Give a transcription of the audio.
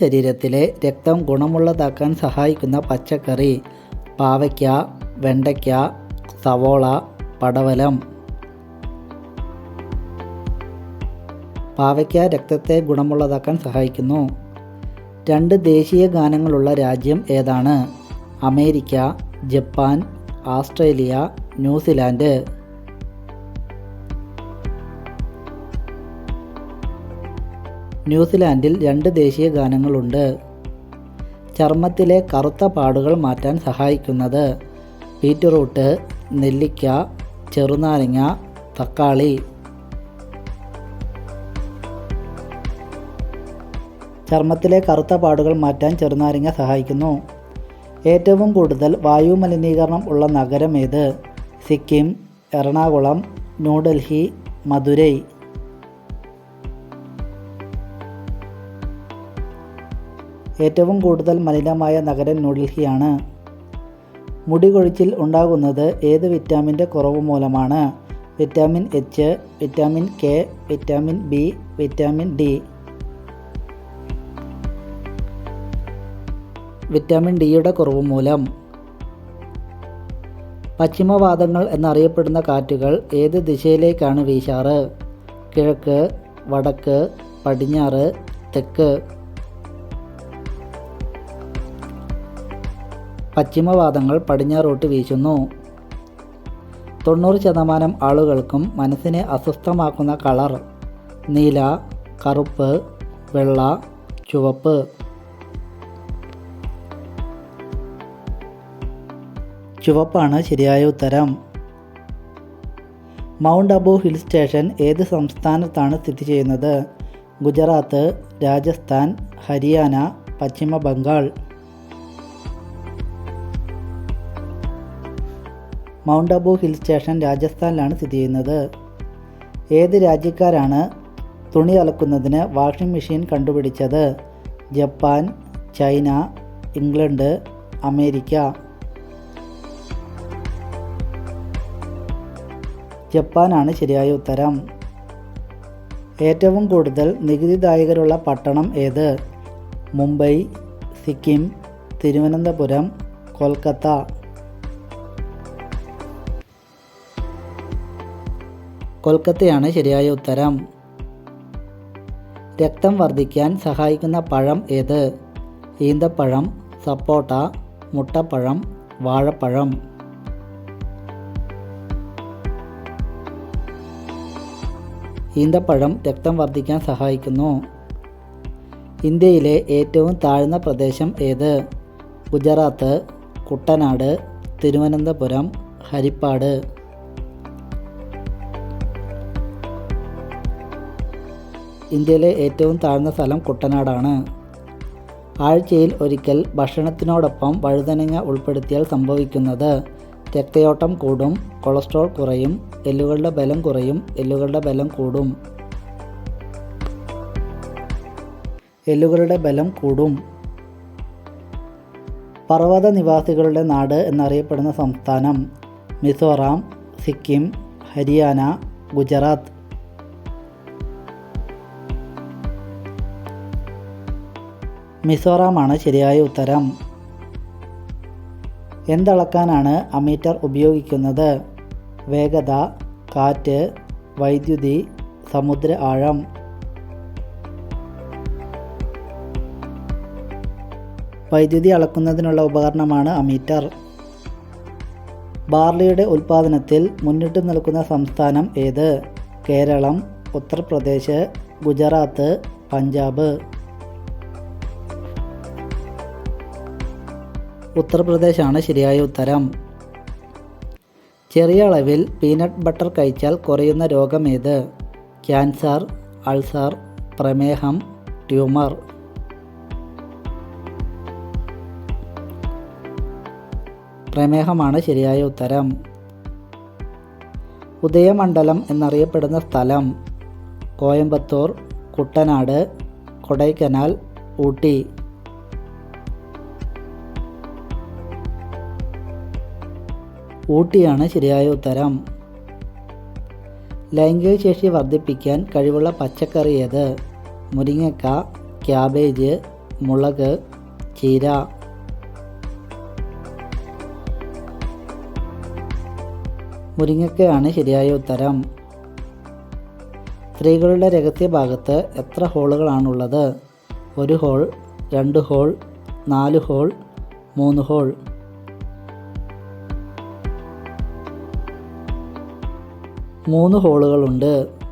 ശരീരത്തിലെ രക്തം ഗുണമുള്ളതാക്കാൻ സഹായിക്കുന്ന പച്ചക്കറി പാവയ്ക്ക വെണ്ടയ്ക്ക സവോള പടവലം. പാവയ്ക്ക രക്തത്തെ ഗുണമുള്ളതാക്കാൻ സഹായിക്കുന്നു. രണ്ട് ദേശീയ ഗാനങ്ങളുള്ള രാജ്യം ഏതാണ്? America Japan Australia New Zealand. ന്യൂസിലാൻഡിൽ രണ്ട് ദേശീയ ഗാനങ്ങളുണ്ട്. ചർമ്മത്തിലെ കറുത്ത പാടുകൾ മാറ്റാൻ സഹായിക്കുന്നത് ബീറ്റ്റൂട്ട് നെല്ലിക്ക ചെറുനാരങ്ങ തക്കാളി. ചർമ്മത്തിലെ കറുത്ത പാടുകൾ മാറ്റാൻ ചെറുനാരങ്ങ സഹായിക്കുന്നു. ഏറ്റവും കൂടുതൽ വായു മലിനീകരണം ഉള്ള നഗരം ഏത്? സിക്കിം എറണാകുളം ന്യൂഡൽഹി മധുരൈ. ഏറ്റവും കൂടുതൽ മലിനമായ നഗരം ന്യൂഡൽഹിയാണ്. മുടി കൊഴിച്ചിൽ ഉണ്ടാകുന്നത് ഏത് വിറ്റാമിന്റെ കുറവ് മൂലമാണ്? Vitamin H vitamin K vitamin B vitamin D. Vitamin ഡിയുടെ കുറവ് മൂലം. പശ്ചിമവാദങ്ങൾ എന്നറിയപ്പെടുന്ന കാറ്റുകൾ ഏത് ദിശയിലേക്കാണ് വീശാറ്? കിഴക്ക് വടക്ക് പടിഞ്ഞാറ് തെക്ക്. പശ്ചിമവാദങ്ങൾ പടിഞ്ഞാറോട്ട് വീശുന്നു. തൊണ്ണൂറ് ശതമാനം ആളുകൾക്കും മനസ്സിനെ അസ്വസ്ഥമാക്കുന്ന കളർ നീല കറുപ്പ് വെള്ള ചുവപ്പ്. ചുവപ്പാണ് ശരിയായ ഉത്തരം. മൗണ്ട് അബു ഹിൽ സ്റ്റേഷൻ ഏത് സംസ്ഥാനത്താണ് സ്ഥിതി ചെയ്യുന്നത്? Gujarat Rajasthan Haryana Paschim Bengal mount Abu hill station രാജസ്ഥാനിലാണ് സ്ഥിതി ചെയ്യുന്നത്. ഏത് രാജ്യക്കാരാണ് തുണി അലക്കുന്നതിന് വാഷിംഗ് മെഷീൻ കണ്ടുപിടിച്ചത്? Japan China England America. ജപ്പാനാണ് ശരിയായ ഉത്തരം. ഏറ്റവും കൂടുതൽ നികുതിദായകരുള്ള പട്ടണം ഏത്? മുംബൈ സിക്കിം തിരുവനന്തപുരം കൊൽക്കത്ത. കൊൽക്കത്തയാണ് ശരിയായ ഉത്തരം. രക്തം വർദ്ധിക്കാൻ സഹായിക്കുന്ന പഴം ഏത്? ഈന്തപ്പഴം സപ്പോട്ട മുട്ടപ്പഴം വാഴപ്പഴം. ഈന്തപ്പഴം രക്തം വർദ്ധിക്കാൻ സഹായിക്കുന്നു. ഇന്ത്യയിലെ ഏറ്റവും താഴ്ന്ന പ്രദേശം ഏത്? ഗുജറാത്ത് കുട്ടനാട് തിരുവനന്തപുരം ഹരിപ്പാട്. ഇന്ത്യയിലെ ഏറ്റവും താഴ്ന്ന സ്ഥലം കുട്ടനാടാണ്. ആഴ്ചയിൽ ഒരിക്കൽ ഭക്ഷണത്തിനോടൊപ്പം വഴുതനങ്ങ ഉൾപ്പെടുത്തിയാൽ സംഭവിക്കുന്നത്. രക്തയോട്ടം കൂടും കൊളസ്ട്രോൾ കുറയും എല്ലുകളുടെ ബലം കുറയും എല്ലുകളുടെ ബലം കൂടും. എല്ലുകളുടെ ബലം കൂടും. പർവത നിവാസികളുടെ നാട് എന്നറിയപ്പെടുന്ന സംസ്ഥാനം മിസോറാം സിക്കിം ഹരിയാന ഗുജറാത്ത് മിസോറാമാണ് ശരിയായ ഉത്തരം. എന്തളക്കാനാണ് അമീറ്റർ ഉപയോഗിക്കുന്നത്? വേഗത കാറ്റ് വൈദ്യുതി സമുദ്ര ആഴം. വൈദ്യുതി അളക്കുന്നതിനുള്ള ഉപകരണമാണ് അമീറ്റർ. ബാർലിയുടെ ഉൽപ്പാദനത്തിൽ മുന്നിട്ട് നിൽക്കുന്ന സംസ്ഥാനം ഏത്? കേരളം ഉത്തർപ്രദേശ് ഗുജറാത്ത് പഞ്ചാബ്. ഉത്തർപ്രദേശാണ് ശരിയായ ഉത്തരം. ചെറിയ അളവിൽ പീനട്ട് ബട്ടർ കഴിച്ചാൽ കുറയുന്ന രോഗമേത്? ക്യാൻസർ അൾസർ പ്രമേഹം ട്യൂമർ. പ്രമേഹമാണ് ശരിയായ ഉത്തരം. ഉദയമണ്ഡലം എന്നറിയപ്പെടുന്ന സ്ഥലം കോയമ്പത്തൂർ കുട്ടനാട് കൊടൈക്കനാൽ ഊട്ടി. ഊട്ടിയാണ് ശരിയായ ഉത്തരം. ലൈംഗിക ശേഷി വർദ്ധിപ്പിക്കാൻ കഴിവുള്ള പച്ചക്കറി ഏത്? മുരിങ്ങക്ക ക്യാബേജ് മുളക് ചീര. മുരിങ്ങക്കയാണ് ശരിയായ ഉത്തരം. സ്ത്രീകളുടെ രഹസ്യഭാഗത്ത് എത്ര ഹോളുകളാണുള്ളത്? ഒരു ഹോൾ രണ്ട് ഹോൾ നാല് ഹോൾ മൂന്ന് ഹോൾ. മൂന്ന് ഹോളുകളുണ്ട്.